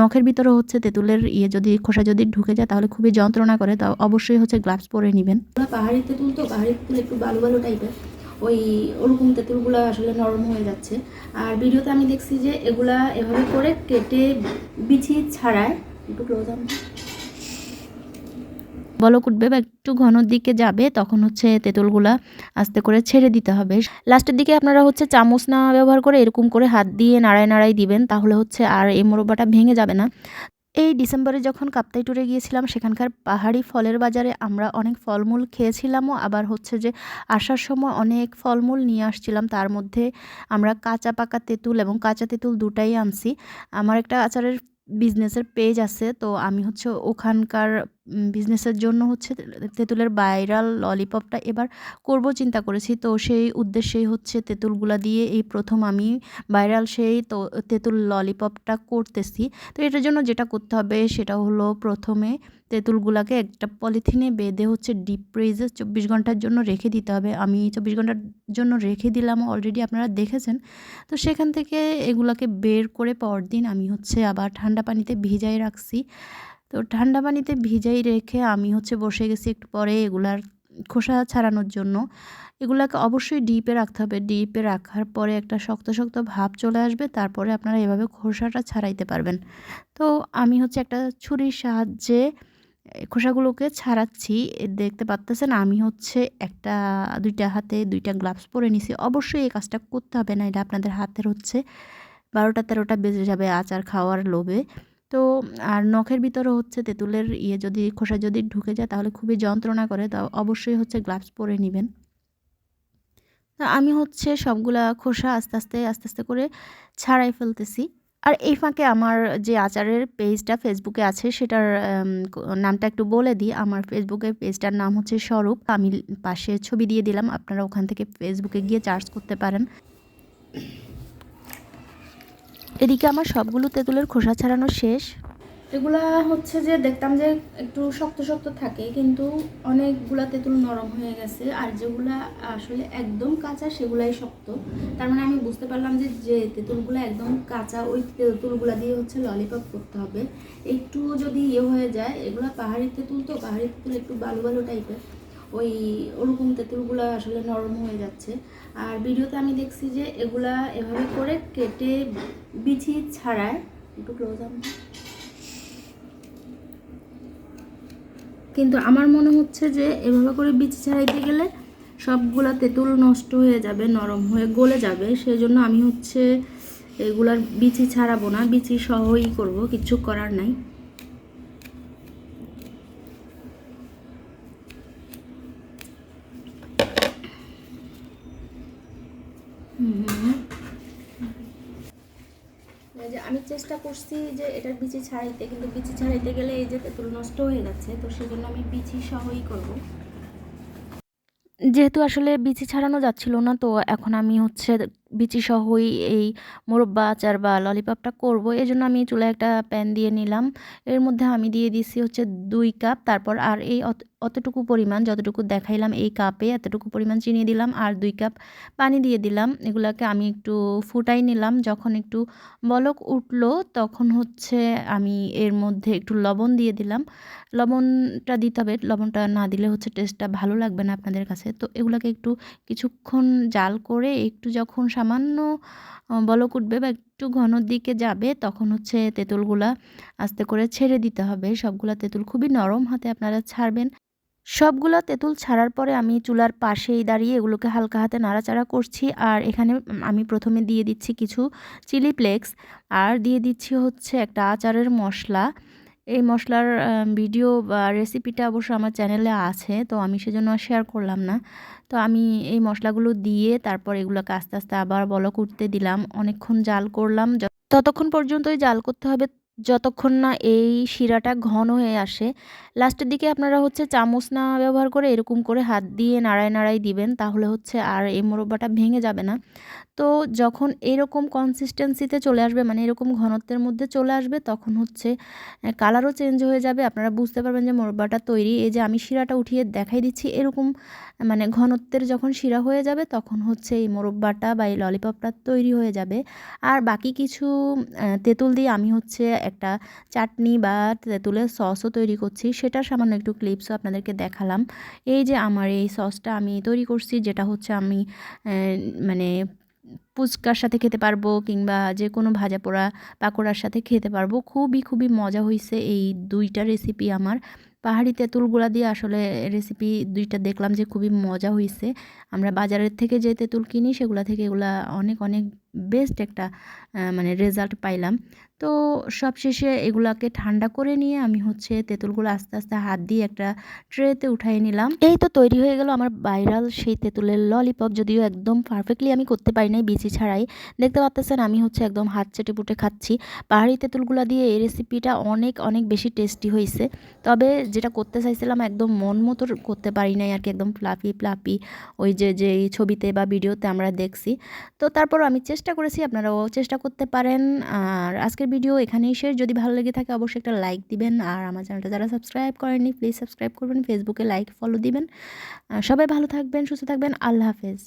নখের ভিতরে হচ্ছে তেঁতুলের ইয়ে যদি, খোসা যদি ঢুকে যায়, তাহলে খুবই যন্ত্রণা করে। তা অবশ্যই হচ্ছে গ্লাভস পরে নেবেন। পাহাড়ি তেঁতুল তো, পাহাড়ি তেঁতুল একটু বালু বালু টাইপের। ওই ওরকম তেঁতুলগুলো আসলে নরম হয়ে যাচ্ছে। আর ভিডিওতে আমি দেখছি যে এগুলা এভাবে করে কেটে বিছিয়ে ছাড়ায়, একটু ক্লোজ আন বলক উঠবে বা একটু ঘনর দিকে যাবে, তখন হচ্ছে তেঁতুলগুলা আস্তে করে ছেড়ে দিতে হবে। লাস্টের দিকে আপনারা হচ্ছে চামচ না ব্যবহার করে এরকম করে হাত দিয়ে নাড়ায় নাড়াই দিবেন, তাহলে হচ্ছে আর এই মোরব্বাটা ভেঙে যাবে না। এই ডিসেম্বরে যখন কাপ্তাই ট্যুরে গিয়েছিলাম, সেখানকার পাহাড়ি ফলের বাজারে আমরা অনেক ফলমূল খেয়েছিলামও, আবার হচ্ছে যে আসার সময় অনেক ফলমূল নিয়ে আসছিলাম। তার মধ্যে আমরা কাঁচা পাকা তেঁতুল এবং কাঁচা তেঁতুল দুটাই আনছি। আমার একটা আচারের বিজনেসের পেজ আছে, তো আমি হচ্ছে ওখানকার বিজনেসের জন্য হচ্ছে তেঁতুলের ভাইরাল ললিপপটা এবার করব চিন্তা করেছি। তো সেই উদ্দেশ্যেই হচ্ছে তেঁতুলগুলা দিয়ে এই প্রথম আমি ভাইরাল সেই তো, তেঁতুল ললিপপটা করতেছি। তো এটার জন্য যেটা করতে হবে সেটা হলো প্রথমে তেঁতুলগুলাকে একটা পলিথিনে বেঁধে হচ্ছে ডিপ ফ্রিজে চব্বিশ ঘণ্টার জন্য রেখে দিতে হবে। আমি চব্বিশ ঘণ্টার জন্য রেখে দিলাম অলরেডি আপনারা দেখেছেন। তো সেখান থেকে এগুলাকে বের করে পরদিন আমি হচ্ছে আবার ঠান্ডা পানিতে ভিজাই রাখছি। তো ঠান্ডা পানিতে ভিজাই রেখে আমি হচ্ছে বসে গেছি একটু পরে এগুলার খোসা ছাড়ানোর জন্য। এগুলাকে অবশ্যই ডিপে রাখতে হবে। ডিপে রাখার পরে একটা শক্ত শক্ত ভাব চলে আসবে, তারপরে আপনারা এভাবে খোসাটা ছাড়াইতে পারবেন। তো আমি হচ্ছে একটা ছুরির সাহায্যে খোসাগুলোকে ছাড়াচ্ছি। দেখতে পারতেছেন, আমি হচ্ছে একটা, দুইটা হাতে দুইটা গ্লাভস পরে নিছি। অবশ্যই এই কাজটা করতে হবে না এটা আপনাদের হাতের হচ্ছে বারোটা তেরোটা বেজে যাবে আচার খাওয়ার লোভে। আর নখের ভিতরে হচ্ছে তেঁতুলের ইয়ে যদি, খোসা যদি ঢুকে যায় তাহলে খুবই যন্ত্রণা করে, তা অবশ্যই হচ্ছে গ্লাভস পরে নেবেন। তো আমি হচ্ছে সবগুলা খোসা আস্তে আস্তে আস্তে আস্তে করে ছাড়াই ফেলতেছি। আর এই ফাঁকে আমার যে আচারের পেজটা ফেসবুকে আছে সেটার নামটা একটু বলে দিই। আমার ফেসবুকের পেজটার নাম হচ্ছে স্বরূপ। আমি পাশে ছবি দিয়ে দিলাম, আপনারা ওখান থেকে ফেসবুকে গিয়ে চার্জ করতে পারেন। এদিকে আমার সবগুলো তেঁতুলের খোসা ছাড়ানো শেষ। এগুলা হচ্ছে যে দেখতাম যে একটু শক্ত শক্ত থাকে, কিন্তু অনেকগুলা তেঁতুল নরম হয়ে গেছে, আর যেগুলা আসলে একদম কাঁচা সেগুলাই শক্ত। তার মানে আমি বুঝতে পারলাম যে যে তেঁতুলগুলো একদম কাঁচা, ওই তেঁতুলগুলা দিয়ে হচ্ছে ললিপপ করতে হবে। একটু যদি ইয়ে হয়ে যায়, এগুলা পাহাড়ি তেঁতুল তো, পাহাড়ি তেঁতুল একটু বালু বালু টাইপের ওই ওরকম তেঁতুলগুলো আসলে নরম হয়ে যাচ্ছে। আর ভিডিওতে আমি দেখছি যে এগুলা এভাবে করে কেটে বিছি ছাড়ায়, একটু ক্লোজ কিন্তু আমার মনে হচ্ছে যে এভাবে করে বিচি ছাড়াইতে গেলে সবগুলা তেঁতুল নষ্ট হয়ে যাবে, নরম হয়ে গলে যাবে। সেই জন্য আমি হচ্ছে এগুলার বিচি ছাড়াবো না, বিচি সহই করব, কিছু করার নাই এই যে আমি চেষ্টা করছি যে এটার বিচি ছাড়াইতে, কিন্তু বিচি ছাড়াইতে গেলে এই যে তেঁতুল নষ্ট হয়ে যাচ্ছে, তো সেজন্য আমি বিচি সহই করব। যেহেতু আসলে বিচি ছাড়ানো যাচ্ছিল না, তো এখন আমি হচ্ছে বিচি সহই এই মোরব্বা আচার বা ললিপপটা করব। এই জন্য আমি চুলায় একটা প্যান দিয়ে নিলাম। এর মধ্যে আমি দিয়ে দিছি হচ্ছে দুই কাপ তারপর আর এই অতটুকু পরিমাণ যতটুকু দেখাইলাম এই কাপে এতটুকু পরিমাণ চিনি দিলাম আর দুই কাপ পানি দিয়ে দিলাম। এগুলাকে আমি একটু ফুটাই নিলাম। যখন একটু বলক উঠল, তখন হচ্ছে আমি এর মধ্যে একটু লবণ দিয়ে দিলাম। লবণটা দিতে হবে। লবণটা না দিলে হচ্ছে টেস্টটা ভালো লাগবে না আপনাদের কাছে। তো এগুলাকে একটু কিছুক্ষণ জাল করে, একটু যখন সামান্য বলক উঠবে বা একটু ঘনর দিকে যাবে, তখন হচ্ছে তেঁতুলগুলা আস্তে করে ছেড়ে দিতে হবে। সবগুলা তেঁতুল খুবই নরম হাতে আপনারা ছাড়বেন। সবগুলো তেঁতুল ছাড়ার পরে আমি চুলার পাশেই দাঁড়িয়ে এগুলোকে হালকা হাতে নাড়াচাড়া করছি। আর এখানে আমি প্রথমে দিয়ে দিচ্ছি কিছু চিলি ফ্লেক্স। আর দিয়ে দিচ্ছি হচ্ছে একটা আচারের মশলা। এই মশলার ভিডিও বা রেসিপিটা অবশ্য আমার চ্যানেলে আছে, তো আমি সেজন্য শেয়ার করলাম না। তো আমি এই মশলাগুলো দিয়ে তারপর এগুলোকে আস্তে আস্তে আবার বলক করতে দিলাম। অনেকক্ষণ জাল করলাম। ততক্ষণ পর্যন্তই জাল করতে হবে যতক্ষণ না এই শিরাটা ঘন হয়ে আসে লাস্টের দিকে আপনারা হচ্ছে চামচ না ব্যবহার করে এরকম করে হাত দিয়ে নাড়ায় নাড়াই দিবেন, তাহলে হচ্ছে আর এই মোরব্বাটা ভেঙে যাবে না। তো যখন এরকম কনসিস্টেন্সিতে চলে আসবে মানে এরকম ঘনত্বের মধ্যে চলে আসবে, তখন হচ্ছে কালারও চেঞ্জ হয়ে যাবে। আপনারা বুঝতে পারবেন যে মোরব্বাটা তৈরি, এই যে আমি শিরাটা উঠিয়ে দেখাই দিচ্ছি, এরকম মানে ঘনত্বের যখন শিরা হয়ে যাবে, তখন হচ্ছে এই মোরব্বাটা বা এই ললিপপটা তৈরি হয়ে যাবে। আর বাকি কিছু তেঁতুল দিয়ে আমি হচ্ছে একটা চাটনি বা তেঁতুলের সসও তৈরি করছি। সেটার সামান্য একটু ক্লিপসও আপনাদেরকে দেখালাম। এই যে আমার এই সসটা আমি তৈরি করছি, যেটা হচ্ছে আমি মানে ফুচকার সাথে খেতে পারব কিংবা যে কোনো ভাজা পোড়া পাকোড়ার সাথে খেতে পারব। খুবই খুবই মজা হয়েছে এই দুইটা রেসিপি আমার। পাহাড়ি তেঁতুলগুলা দিয়ে আসলে রেসিপি দুইটা দেখলাম যে খুবই মজা হয়েছে আমরা বাজারের থেকে যে তেঁতুল কিনি, সেগুলা থেকে এগুলা অনেক অনেক বেস্ট একটা মানে রেজাল্ট পাইলাম। তো সবশেষে এগুলাকে ঠান্ডা করে নিয়ে আমি হচ্ছে তেঁতুলগুলো আস্তে আস্তে হাত দিয়ে একটা ট্রেতে উঠাই নিলাম। এই তো তৈরি হয়ে গেল আমার ভাইরাল সেই তেঁতুলের ললিপপ যদিও একদম পারফেক্টলি আমি করতে পারি নাই বিচি ছাড়াই। দেখতে পাচ্তেছেন আমি হচ্ছে একদম হাত চেটে পুটে খাচ্ছি। পাহাড়ি তেঁতুলগুলো দিয়ে এই রেসিপিটা অনেক অনেক বেশি টেস্টি হয়েছে তবে যেটা করতে চাইছিলাম একদম মন মতো করতে পারি নাই আর কি, একদম প্লাপি প্লাপি ওই যে যে ছবিতে বা ভিডিওতে আমরা দেখছি। তো তারপরও আমি চেষ্টা করেছি, আপনারাও চেষ্টা করতে পারেন। আর আজকের ভিডিও এখানেই শেষ। যদি ভালো লেগে থাকে অবশ্যই একটা লাইক দিবেন। আর আমার চ্যানেলটা যারা সাবস্ক্রাইব করেননি প্লিজ সাবস্ক্রাইব করবেন। ফেসবুকে লাইক ফলো দিবেন। সবাই ভালো থাকবেন, সুস্থ থাকবেন। আল্লাহ হাফেজ।